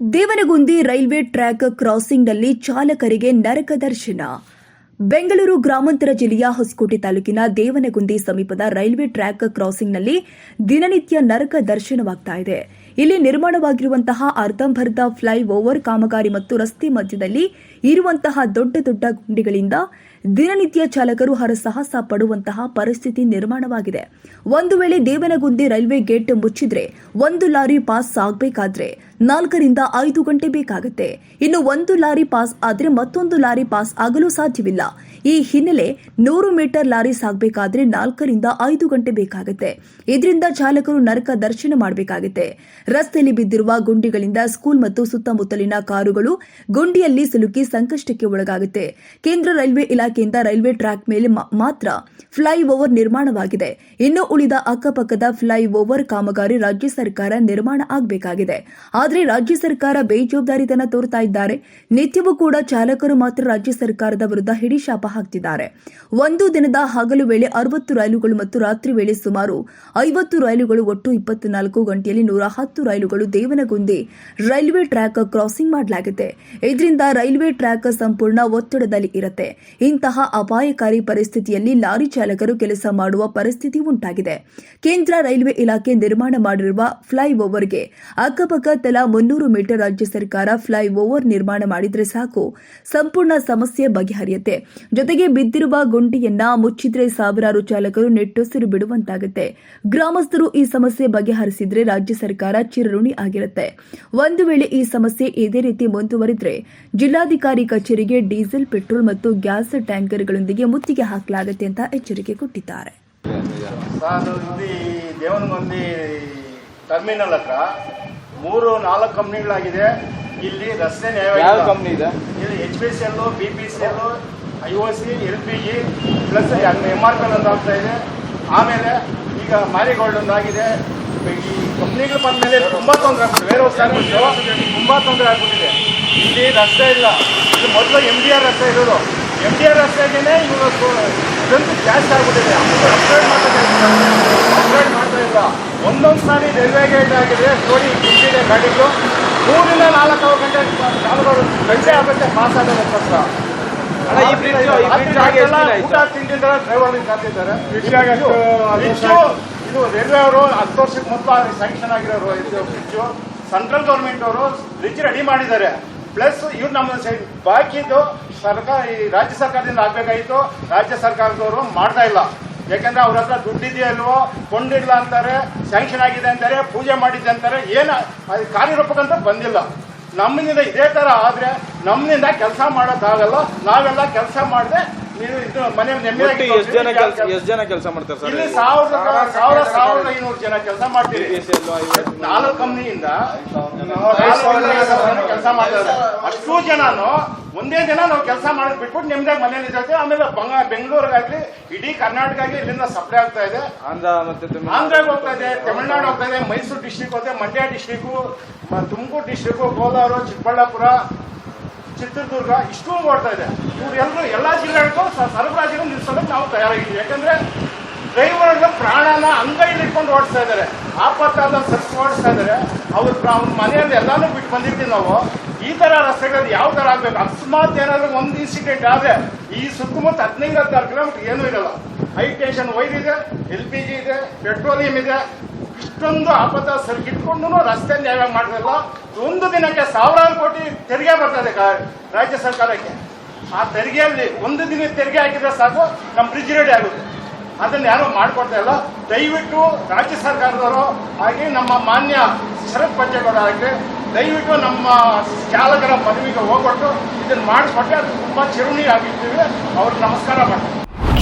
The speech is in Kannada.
ದೇವನಗುಂದಿ ರೈಲ್ವೆ ಟ್ರ್ಯಾಕ್ ಕ್ರಾಸಿಂಗ್ನಲ್ಲಿ ಚಾಲಕರಿಗೆ ನರಕ ದರ್ಶನ. ಬೆಂಗಳೂರು ಗ್ರಾಮಾಂತರ ಜಿಲ್ಲೆಯ ಹೊಸಕೋಟೆ ತಾಲೂಕಿನ ದೇವನಗುಂದಿ ಸಮೀಪದ ರೈಲ್ವೆ ಟ್ರ್ಯಾಕ್ ಕ್ರಾಸಿಂಗ್ನಲ್ಲಿ ದಿನನಿತ್ಯ ನರಕ ದರ್ಶನವಾಗ್ತಾ ಇದೆ. ಇಲ್ಲಿ ನಿರ್ಮಾಣವಾಗಿರುವಂತಹ ಅರ್ಧಂಬರ್ಧ ಫ್ಲೈ ಓವರ್ ಕಾಮಗಾರಿ ಮತ್ತು ರಸ್ತೆ ಮಧ್ಯದಲ್ಲಿ ಇರುವಂತಹ ದೊಡ್ಡ ದೊಡ್ಡ ಗುಂಡಿಗಳಿಂದ ದಿನನಿತ್ಯ ಚಾಲಕರು ಹರಸಾಹಸ ಪಡುವಂತಹ ಪರಿಸ್ಥಿತಿ ನಿರ್ಮಾಣವಾಗಿದೆ. ಒಂದು ವೇಳೆ ದೇವನಗುಂದಿ ರೈಲ್ವೆ ಗೇಟ್ ಮುಚ್ಚಿದ್ರೆ ಒಂದು ಲಾರಿ ಪಾಸ್ ಆಗಬೇಕಾದ್ರೆ ನಾಲ್ಕರಿಂದ ಐದು ಗಂಟೆ ಬೇಕಾಗುತ್ತೆ. ಇನ್ನು ಒಂದು ಲಾರಿ ಪಾಸ್ ಆದ್ರೆ ಮತ್ತೊಂದು ಲಾರಿ ಪಾಸ್ ಆಗಲು ಸಾಧ್ಯವಿಲ್ಲ. ಈ ಹಿನ್ನೆಲೆ ನೂರು ಮೀಟರ್ ಲಾರಿ ಸಾಗಬೇಕಾದ್ರೆ ನಾಲ್ಕರಿಂದ ಐದು ಗಂಟೆ ಬೇಕಾಗುತ್ತೆ. ಇದರಿಂದ ಚಾಲಕರು ನರಕ ದರ್ಶನ ಮಾಡಬೇಕಾಗುತ್ತೆ. ರಸ್ತೆಯಲ್ಲಿ ಬಿದ್ದಿರುವ ಗುಂಡಿಗಳಿಂದ ಸ್ಕೂಲ್ ಮತ್ತು ಸುತ್ತಮುತ್ತಲಿನ ಕಾರುಗಳು ಗುಂಡಿಯಲ್ಲಿ ಸಿಲುಕಿ ಸಂಕಷ್ಟಕ್ಕೆ ಒಳಗಾಗುತ್ತೆ. ಕೇಂದ್ರ ರೈಲ್ವೆ ಇಲಾಖೆಯಿಂದ ರೈಲ್ವೆ ಟ್ರ್ಯಾಕ್ ಮೇಲೆ ಮಾತ್ರ ಫ್ಲೈ ಓವರ್ ನಿರ್ಮಾಣವಾಗಿದೆ. ಇನ್ನು ಉಳಿದ ಅಕ್ಕಪಕ್ಕದ ಫ್ಲೈ ಓವರ್ ಕಾಮಗಾರಿ ರಾಜ್ಯ ಸರ್ಕಾರ ನಿರ್ಮಾಣ ಆಗಬೇಕಾಗಿದೆ. ಆದರೆ ರಾಜ್ಯ ಸರ್ಕಾರ ಬೇಜವಾಬ್ದಾರಿತನ ತೋರ್ತಾ ಇದ್ದಾರೆ. ನಿತ್ಯವೂ ಕೂಡ ಚಾಲಕರು ಮಾತ್ರ ರಾಜ್ಯ ಸರ್ಕಾರದ ವಿರುದ್ಧ ಹಿಡಿಶಾಪ ಹಾಕ್ತಿದ್ದಾರೆ. ಒಂದು ದಿನದ ಹಗಲು ವೇಳೆ ಅರವತ್ತು ರೈಲುಗಳು ಮತ್ತು ರಾತ್ರಿ ವೇಳೆ ಸುಮಾರು ಐವತ್ತು ರೈಲುಗಳು ಒಟ್ಟು ಇಪ್ಪತ್ನಾಲ್ಕು ಗಂಟೆಯಲ್ಲಿ ನೂರ ಹತ್ತು ರೈಲುಗಳು ದೇವನಗುಂದಿ ರೈಲ್ವೆ ಟ್ರ್ಯಾಕ್ ಕ್ರಾಸಿಂಗ್ ಮಾಡಲಾಗಿದೆ. ಇದರಿಂದ ರೈಲ್ವೆ ಟ್ರ್ಯಾಕ್ ಸಂಪೂರ್ಣ ಒತ್ತಡದಲ್ಲಿ ಇರುತ್ತೆ. ಇಂತಹ ಅಪಾಯಕಾರಿ ಪರಿಸ್ಥಿತಿಯಲ್ಲಿ ಲಾರಿ ಚಾಲಕರು ಕೆಲಸ ಮಾಡುವ ಪರಿಸ್ಥಿತಿ ಉಂಟಾಗಿದೆ. ಕೇಂದ್ರ ರೈಲ್ವೆ ಇಲಾಖೆ ನಿರ್ಮಾಣ ಮಾಡಿರುವ ಫ್ಲೈ ಓವರ್ಗೆ ಅಕ್ಕಪಕ್ಕ ತಲಾ ಮುನ್ನೂರು ಮೀಟರ್ ರಾಜ್ಯ ಸರ್ಕಾರ ಫ್ಲೈ ಓವರ್ ನಿರ್ಮಾಣ ಮಾಡಿದ್ರೆ ಸಾಕು. ಸಂಪೂರ್ಣ ಸಮಸ್ಯೆ ಬಗೆಹರಿಯುತ್ತೆ. ಜೊತೆಗೆ ಬಿದ್ದಿರುವ ಗುಂಡಿಯನ್ನ ಮುಚ್ಚಿದ್ರೆ ಸಾವಿರಾರು ಚಾಲಕರು ನೆಟ್ಟುಸಿರು ಬಿಡುವಂತಾಗುತ್ತೆ. ಗ್ರಾಮಸ್ಥರು ಈ ಸಮಸ್ಯೆ ಬಗೆಹರಿಸಿದ್ರೆ ರಾಜ್ಯ ಸರ್ಕಾರ ಚಿರಋಣಿ ಆಗಿರುತ್ತೆ. ಒಂದು ವೇಳೆ ಈ ಸಮಸ್ಯೆ ಇದೇ ರೀತಿ ಮುಂದುವರಿದ್ರೆ ಜಿಲ್ಲಾಧಿಕಾರಿ ಕಚೇರಿಗೆ ಡೀಸೆಲ್ ಪೆಟ್ರೋಲ್ ಮತ್ತು ಗ್ಯಾಸ್ ಟ್ಯಾಂಕರ್ಗಳೊಂದಿಗೆ ಮುತ್ತಿಗೆ ಹಾಕಲಾಗುತ್ತೆ ಅಂತ ಎಚ್ಚರಿಕೆ ಕೊಟ್ಟಿದ್ದಾರೆ. ನಾನು ಇಲ್ಲಿ ದೇವನಗೊಂದಿ ಟರ್ಮಿನಲ್ ಹತ್ರ ಮೂರು ನಾಲ್ಕು ಕಂಪ್ನಿಗಳಾಗಿದೆ. ಇಲ್ಲಿ ರಸ್ತೆ ನ್ಯಾಯ ಕಂಪ್ನಿ ಇದೆ? ಇಲ್ಲಿ H P C L B P C L I O C L P G plus M R P ಅಂತ ಆಗ್ತಾ ಇದೆ. ಆಮೇಲೆ ಈಗ ಮಾರಿಗೋಲ್ಡ್ ಒಂದು ಆಗಿದೆ ಈ ಕಂಪ್ನಿಗಳು ಬಂದ ಮೇಲೆ ತುಂಬ ತೊಂದರೆ ಆಗ್ಬಿಟ್ಟಿದೆ. ಬೇರೆ ಆಗ್ಬಿಟ್ಟು ತುಂಬ ತೊಂದರೆ ಆಗ್ಬಿಟ್ಟಿದೆ. ಇಲ್ಲಿ ರಸ್ತೆ ಇಲ್ಲ. ಇದು ಮೊದಲು ಎಂ ಡಿ ಆರ್ ರಸ್ತೆ ಇರೋದು. ಎಂ ಡಿ ಆರ್ ರಸ್ತೆಗೇನೆ ಇವರು ಸ್ಟ್ರೆಂತ್ ಜಾಸ್ತಿ ಆಗ್ಬಿಟ್ಟಿದೆ. ಅಪ್ಗ್ರೇಡ್ ಅಪ್ಗ್ರೇಡ್ ಮಾಡ್ತಾ ಇಲ್ಲ. ಒಂದೊಂದು ಸಾರಿ ರೈಲ್ವೆ ಗೇಟ್ ಆಗಿದೆ ಸ್ಟೋರಿ ಇದೆ ಗಾಡಿಗಳು. ಮೂರಿಂದ ನಾಲ್ಕು ಗಂಟೆ ನಾಲ್ಕು ಗಂಟೆ ಆಗುತ್ತೆ ಪಾಸ್ ಆಗೋದಕ್ಕೋಸ್ಕರ ಹತ್ರ? ಊಟ ತಿಂಡಿದ್ದಾರೆ ಡ್ರೈವರ್ ಕಾತಿದ್ದಾರೆ ಇದು ರೈಲ್ವೆ ಅವರು ಹತ್ತು ವರ್ಷಕ್ಕೆ ಮೊದಲು ಸ್ಯಾಂಕ್ಷನ್ ಆಗಿರೋರು ಇದು ಬ್ರಿಡ್ಜ್ ಸೆಂಟ್ರಲ್ ಗೌರ್ಮೆಂಟ್ ಅವರು ಬ್ರಿಡ್ಜ್ ರೆಡಿ ಮಾಡಿದ್ದಾರೆ. ಪ್ಲಸ್ ಇವ್ರು ನಮ್ಮ ಸೈಡ್ ಬಾಕಿದ್ದು ಸರ್ಕಾರ, ಈ ರಾಜ್ಯ ಸರ್ಕಾರದಿಂದ ಆಗ್ಬೇಕಾಯ್ತು ರಾಜ್ಯ ಸರ್ಕಾರದವರು ಮಾಡ್ತಾ ಇಲ್ಲ. ಯಾಕಂದ್ರೆ ಅವ್ರ ಹತ್ರ ದುಡ್ಡಿದೆಯೋ ಇಲ್ವೋ, ಕೊಂಡಿಲ್ಲ ಅಂತಾರೆ ಸ್ಯಾಂಕ್ಷನ್ ಆಗಿದೆ ಅಂತಾರೆ, ಪೂಜೆ ಮಾಡಿದೆ ಅಂತಾರೆ, ಏನು, ಅದು ಕಾರ್ಯರೂಪಕ್ಕೆ ಬಂದಿಲ್ಲ. ನಮ್ಮಿಂದ ಇದೇ ತರ ಆದ್ರೆ ನಮ್ಮಿಂದ ಕೆಲಸ ಮಾಡೋಕ್ಕಾಗಲ್ಲ. ನಾವೆಲ್ಲ ಕೆಲಸ ಮಾಡದೆ ಎಷ್ಟು ಜನ ಕೆಲಸ ಎಷ್ಟು ಜನ ಕೆಲಸ ಮಾಡ್ತಾರೆ ಸರ್? ಇಲ್ಲಿ ಸಾವಿರದ ಸಾವಿರ ಸಾವಿರದ ಐನೂರು ಜನ ಕೆಲಸ IOS, ನಾಲ್ಕು ಕಂಪ್ನಿಯಿಂದ ಕೆಲಸ ಮಾಡ್ತಾರೆ. ಅಷ್ಟು ಜನನು ಒಂದೇ ದಿನ ನಾವು ಕೆಲಸ ಮಾಡೋದು ಬಿಟ್ಬಿಟ್ಟು ನಿಮ್ದಾಗ ಮನೇಲಿ ಇರ್ತೈತೆ ಆಮೇಲೆ ಬಂಗಾ ಬೆಂಗಳೂರಿಗಾಗ್ಲಿ ಇಡೀ ಕರ್ನಾಟಕ ಆಗ್ಲಿ ಇಲ್ಲಿಂದ ಸಪ್ಲೈ ಆಗ್ತಾ ಇದೆ. ಆಂಧ್ರ ಮತ್ತೆ ಆಂಧ್ರಗ್ ಹೋಗ್ತಾ ಇದೆ ತಮಿಳ್ನಾಡು ಹೋಗ್ತಾ ಇದೆ ಮೈಸೂರು ಡಿಸ್ಟಿಕ್ ಹೋದೆ ಮಂಡ್ಯ ಡಿಸ್ಟಿಕ್ ತುಮಕೂರು ಡಿಸ್ಟಿಕ್ ಕೋಲಾರ ಚಿಕ್ಕಬಳ್ಳಾಪುರ ಚಿತ್ರದುರ್ಗ ಇಷ್ಟು ಓಡ್ತಾ ಇದೆ. ಇವರೆಲ್ಲರೂ ಎಲ್ಲ ಜಿಲ್ಲೆಗಳಿಗೂ ಸರಬರಾಜಿಗೂ ನಿಲ್ಸೋದಕ್ಕೆ ನಾವು ತಯಾರಾಗಿದ್ದೀವಿ. ಯಾಕಂದ್ರೆ ಡ್ರೈವರ್ಗಳು ಪ್ರಾಣನ ಅಂಗೈಲಿ ಇಟ್ಕೊಂಡು ಓಡಿಸ್ತಾ ಇದ್ದಾರೆ. ಆಪತ್ತಾದ ಸತ್ತು ಓಡಿಸ್ತಾ ಇದ್ದಾರೆ. ಅವ್ರ ಅವ್ರ ಮನೆಯಲ್ಲಿ ಎಲ್ಲಾನು ಬಿಟ್ಟು ಬಂದಿರ್ತೀವಿ ನಾವು. ಈ ತರ ರಸ್ತೆಗಳಲ್ಲಿ ಯಾವ ತರ ಆಗ್ಬೇಕು? ಅಕಸ್ಮಾತ್ ಏನಾದ್ರು ಒಂದು ಇನ್ಸಿಡೆಂಟ್ ಆದ್ರೆ ಈ ಸುತ್ತಮುತ್ತ ಹದಿನೈದು ಹತ್ತಾರು ಕಿಲೋಮೀಟರ್ ಏನೂ ಇರಲ್ಲ. ಹೈ ಟೆನ್ಷನ್ ವೈರ್ ಇದೆ ಎಲ್ ಪಿ ಜಿ ಇದೆ ಪೆಟ್ರೋಲಿಯಂ ಇದೆ. ಇಷ್ಟೊಂದು ಆಪತ್ತ ಸರಿಗಿಟ್ಕೊಂಡು ರಸ್ತೆ ನ್ಯಾಯ ಮಾಡಿದ್ರಲ್ಲ ಒಂದು ದಿನಕ್ಕೆ ಸಾವಿರಾರು ಕೋಟಿ ತೆರಿಗೆ ಬರ್ತದೆ ರಾಜ್ಯ ಸರ್ಕಾರಕ್ಕೆ. ಆ ತೆರಿಗೆಯಲ್ಲಿ ಒಂದು ದಿನ ತೆರಿಗೆ ಹಾಕಿದ್ರೆ ಸಾಕು, ನಮ್ಮ ಬ್ರಿಡ್ಜ್ ರೆಡಿ ಆಗುತ್ತೆ. ಅದನ್ನ ಯಾರು ಮಾಡ್ಕೊಡ್ತಾ ಇಲ್ಲ. ದಯವಿಟ್ಟು ರಾಜ್ಯ ಸರ್ಕಾರದವರು ಹಾಗೆ ನಮ್ಮ ಮಾನ್ಯ ಶರತ್ ಪಂಚೇಗೌಡ ಆಗಲಿ ದಯವಿಟ್ಟು ನಮ್ಮ ಚಾಲಕರ ಪದವಿಗೆ ಹೋಗ್ಬಿಟ್ಟು ಇದನ್ನ ಮಾಡಿಕೊಟ್ಟೆ ಅದು ತುಂಬಾ ಚಿರುಣಿ ಆಗಿರ್ತೀವಿ ಅವ್ರಿಗೆ ನಮಸ್ಕಾರ ಮಾಡ್ತೀನಿ